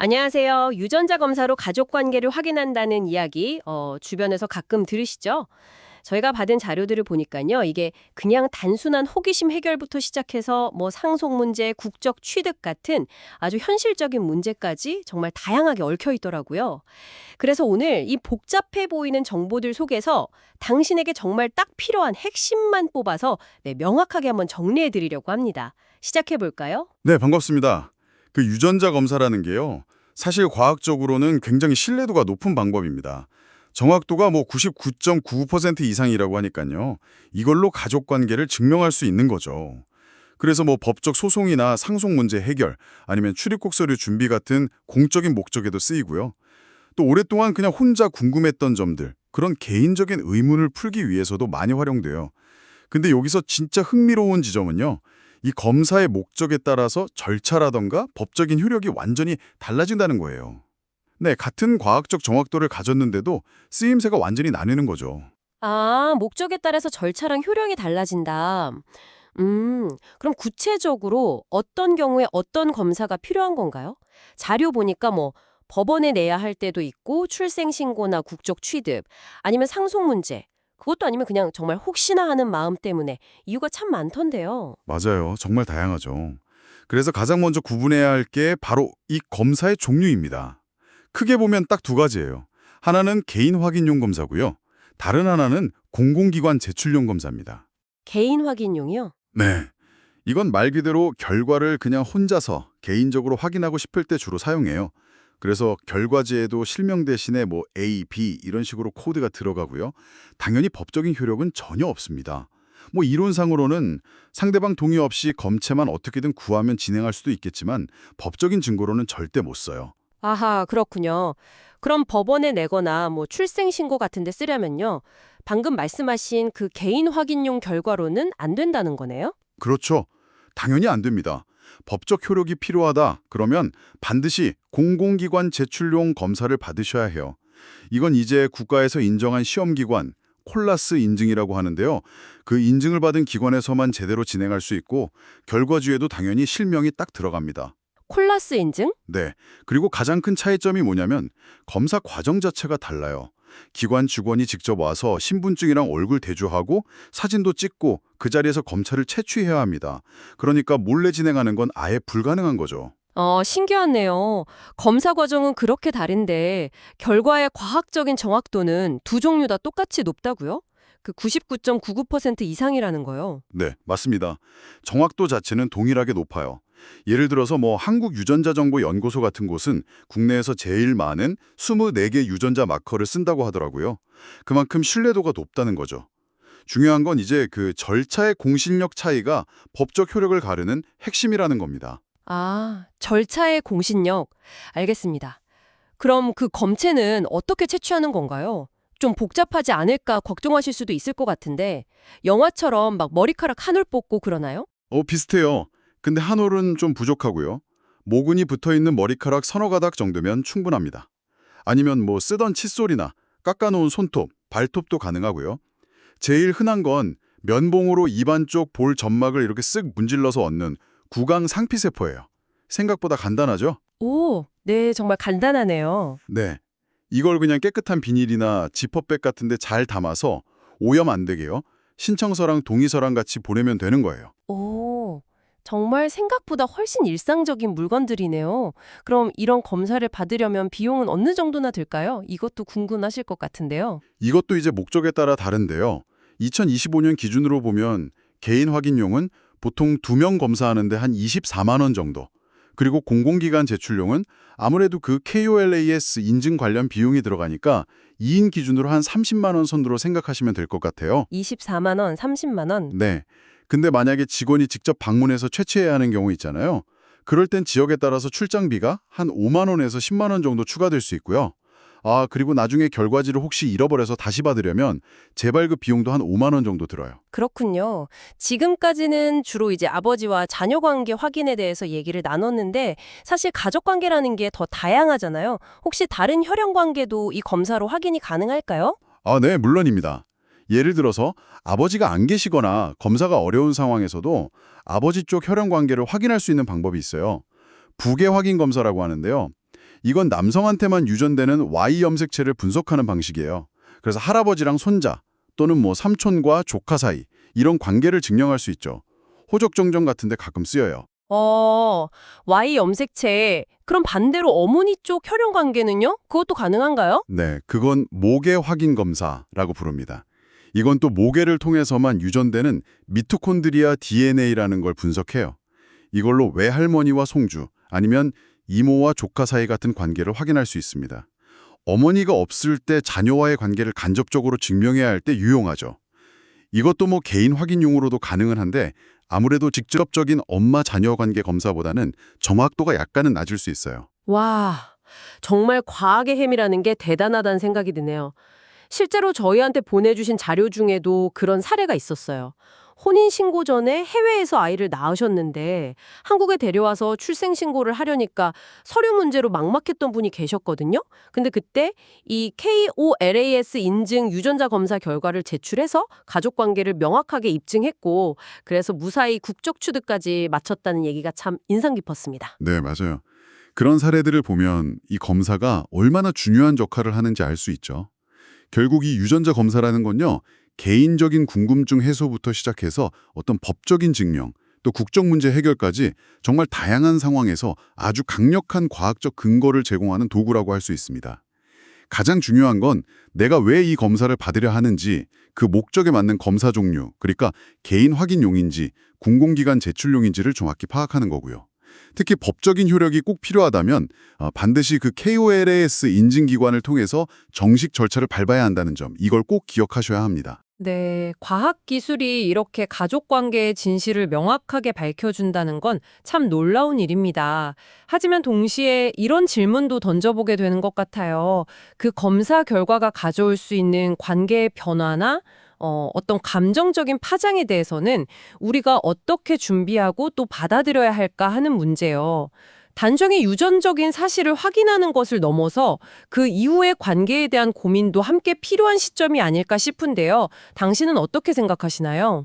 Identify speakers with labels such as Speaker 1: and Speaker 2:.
Speaker 1: 안녕하세요. 유전자 검사로 가족 관계를 확인한다는 이야기 어, 주변에서 가끔 들으시죠? 저희가 받은 자료들을 보니까요. 이게 그냥 단순한 호기심 해결부터 시작해서 뭐 상속 문제, 국적 취득 같은 아주 현실적인 문제까지 정말 다양하게 얽혀 있더라고요. 그래서 오늘 이 복잡해 보이는 정보들 속에서 당신에게 정말 딱 필요한 핵심만 뽑아서 네, 명확하게 한번 정리해 드리려고 합니다. 시작해 볼까요?
Speaker 2: 네, 반갑습니다. 그 유전자 검사라는 게요. 사실 과학적으로는 굉장히 신뢰도가 높은 방법입니다. 정확도가 뭐 99.99% 이상이라고 하니까요. 이걸로 가족 관계를 증명할 수 있는 거죠. 그래서 뭐 법적 소송이나 상속 문제 해결, 아니면 출입국 서류 준비 같은 공적인 목적에도 쓰이고요. 또 오랫동안 그냥 혼자 궁금했던 점들, 그런 개인적인 의문을 풀기 위해서도 많이 활용돼요. 근데 여기서 진짜 흥미로운 지점은요. 이 검사의 목적에 따라서 절차라던가 법적인 효력이 완전히 달라진다는 거예요. 네, 같은 과학적 정확도를 가졌는데도 쓰임새가 완전히 나뉘는 거죠.
Speaker 1: 아, 목적에 따라서 절차랑 효력이 달라진다. 음, 그럼 구체적으로 어떤 경우에 어떤 검사가 필요한 건가요? 자료 보니까 뭐 법원에 내야 할 때도 있고 출생신고나 국적 취득 아니면 상속 문제 그것도 아니면 그냥 정말 혹시나 하는 마음 때문에 이유가 참 많던데요.
Speaker 2: 맞아요. 정말 다양하죠. 그래서 가장 먼저 구분해야 할 게 바로 이 검사의 종류입니다. 크게 보면 딱 두 가지예요. 하나는 개인 확인용 검사고요. 다른 하나는 공공기관 제출용 검사입니다.
Speaker 1: 개인 확인용이요?
Speaker 2: 네. 이건 말 그대로 결과를 그냥 혼자서 개인적으로 확인하고 싶을 때 주로 사용해요. 그래서 결과지에도 실명 대신에 뭐 A, B 이런 식으로 코드가 들어가고요. 당연히 법적인 효력은 전혀 없습니다. 뭐 이론상으로는 상대방 동의 없이 검체만 어떻게든 구하면 진행할 수도 있겠지만 법적인 증거로는 절대 못 써요.
Speaker 1: 아하, 그렇군요. 그럼 법원에 내거나 뭐 출생신고 같은 데 쓰려면요. 방금 말씀하신 그 개인 확인용 결과로는 안 된다는 거네요?
Speaker 2: 그렇죠. 당연히 안 됩니다. 법적 효력이 필요하다 그러면 반드시 공공기관 제출용 검사를 받으셔야 해요. 이건 이제 국가에서 인정한 시험기관 콜라스 인증이라고 하는데요. 그 인증을 받은 기관에서만 제대로 진행할 수 있고 결과주에도 당연히 실명이 딱 들어갑니다.
Speaker 1: 콜라스 인증?
Speaker 2: 네. 그리고 가장 큰 차이점이 뭐냐면 검사 과정 자체가 달라요. 기관 직원이 직접 와서 신분증이랑 얼굴 대조하고 사진도 찍고 그 자리에서 검찰을 채취해야 합니다. 그러니까 몰래 진행하는 건 아예 불가능한 거죠.
Speaker 1: 어, 신기하네요. 검사 과정은 그렇게 다른데 결과의 과학적인 정확도는 두 종류 다 똑같이 높다고요? 그 99.99% 이상이라는 거요.
Speaker 2: 네, 맞습니다. 정확도 자체는 동일하게 높아요. 예를 들어서 뭐 한국 유전자 정보 연구소 같은 곳은 국내에서 제일 많은 24개 유전자 마커를 쓴다고 하더라고요. 그만큼 신뢰도가 높다는 거죠. 중요한 건 이제 그 절차의 공신력 차이가 법적 효력을 가르는 핵심이라는 겁니다.
Speaker 1: 아, 절차의 공신력. 알겠습니다. 그럼 그 검체는 어떻게 채취하는 건가요? 좀 복잡하지 않을까 걱정하실 수도 있을 것 같은데 영화처럼 막 머리카락 한 올 뽑고 그러나요?
Speaker 2: 어, 비슷해요. 근데 한 올은 좀 부족하고요. 모근이 붙어있는 머리카락 서너 가닥 정도면 충분합니다. 아니면 뭐 쓰던 칫솔이나 깎아놓은 손톱, 발톱도 가능하고요. 제일 흔한 건 면봉으로 입안 쪽 볼 점막을 이렇게 쓱 문질러서 얻는 구강 상피세포예요. 생각보다 간단하죠?
Speaker 1: 오, 네, 정말 간단하네요.
Speaker 2: 네. 이걸 그냥 깨끗한 비닐이나 지퍼백 같은 데 잘 담아서 오염 안 되게요. 신청서랑 동의서랑 같이 보내면 되는 거예요.
Speaker 1: 오, 정말 생각보다 훨씬 일상적인 물건들이네요. 그럼 이런 검사를 받으려면 비용은 어느 정도나 들까요? 이것도 궁금하실 것 같은데요.
Speaker 2: 이것도 이제 목적에 따라 다른데요. 2025년 기준으로 보면 개인 확인용은 보통 두명 검사하는데 한 24만 원 정도. 그리고 공공기관 제출용은 아무래도 그 KOLAS 인증 관련 비용이 들어가니까 2인 기준으로 한 30만 원 선으로 생각하시면 될 것 같아요.
Speaker 1: 24만 원, 30만 원.
Speaker 2: 네. 근데 만약에 직원이 직접 방문해서 채취해야 하는 경우 있잖아요. 그럴 땐 지역에 따라서 출장비가 한 5만 원에서 10만 원 정도 추가될 수 있고요. 아, 그리고 나중에 결과지를 혹시 잃어버려서 다시 받으려면 재발급 비용도 한 5만 원 정도 들어요.
Speaker 1: 그렇군요. 지금까지는 주로 이제 아버지와 자녀 관계 확인에 대해서 얘기를 나눴는데 사실 가족 관계라는 게 더 다양하잖아요. 혹시 다른 혈연 관계도 이 검사로 확인이 가능할까요?
Speaker 2: 아, 네, 물론입니다. 예를 들어서 아버지가 안 계시거나 검사가 어려운 상황에서도 아버지 쪽 혈연 관계를 확인할 수 있는 방법이 있어요. 부계 확인 검사라고 하는데요. 이건 남성한테만 유전되는 Y 염색체를 분석하는 방식이에요. 그래서 할아버지랑 손자 또는 뭐 삼촌과 조카 사이 이런 관계를 증명할 수 있죠. 호적정정 같은 데 가끔 쓰여요.
Speaker 1: 어, Y 염색체. 그럼 반대로 어머니 쪽 혈연 관계는요? 그것도 가능한가요?
Speaker 2: 네, 그건 모계 확인 검사라고 부릅니다. 이건 또 모계를 통해서만 유전되는 미토콘드리아 DNA라는 걸 분석해요. 이걸로 외할머니와 송주 아니면 이모와 조카 사이 같은 관계를 확인할 수 있습니다. 어머니가 없을 때 자녀와의 관계를 간접적으로 증명해야 할 때 유용하죠. 이것도 뭐 개인 확인용으로도 가능은 한데 아무래도 직접적인 엄마-자녀 관계 검사보다는 정확도가 약간은 낮을 수 있어요.
Speaker 1: 와, 정말 과학의 힘이라는 게 대단하다는 생각이 드네요. 실제로 저희한테 보내주신 자료 중에도 그런 사례가 있었어요. 혼인신고 전에 해외에서 아이를 낳으셨는데 한국에 데려와서 출생신고를 하려니까 서류 문제로 막막했던 분이 계셨거든요. 근데 그때 이 KOLAS 인증 유전자 검사 결과를 제출해서 가족 관계를 명확하게 입증했고 그래서 무사히 국적 취득까지 마쳤다는 얘기가 참 인상 깊었습니다.
Speaker 2: 네, 맞아요. 그런 사례들을 보면 이 검사가 얼마나 중요한 역할을 하는지 알 수 있죠. 결국 이 유전자 검사라는 건요. 개인적인 궁금증 해소부터 시작해서 어떤 법적인 증명, 또 국적 문제 해결까지 정말 다양한 상황에서 아주 강력한 과학적 근거를 제공하는 도구라고 할 수 있습니다. 가장 중요한 건 내가 왜 이 검사를 받으려 하는지, 그 목적에 맞는 검사 종류, 그러니까 개인 확인용인지, 공공기관 제출용인지를 정확히 파악하는 거고요. 특히 법적인 효력이 꼭 필요하다면 어, 반드시 그 KOLAS 인증기관을 통해서 정식 절차를 밟아야 한다는 점, 이걸 꼭 기억하셔야 합니다.
Speaker 3: 네, 과학 기술이 이렇게 가족 관계의 진실을 명확하게 밝혀준다는 건 참 놀라운 일입니다. 하지만 동시에 이런 질문도 던져보게 되는 것 같아요. 그 검사 결과가 가져올 수 있는 관계의 변화나 어, 어떤 감정적인 파장에 대해서는 우리가 어떻게 준비하고 또 받아들여야 할까 하는 문제요. 단정히 유전적인 사실을 확인하는 것을 넘어서 그 이후의 관계에 대한 고민도 함께 필요한 시점이 아닐까 싶은데요. 당신은 어떻게 생각하시나요?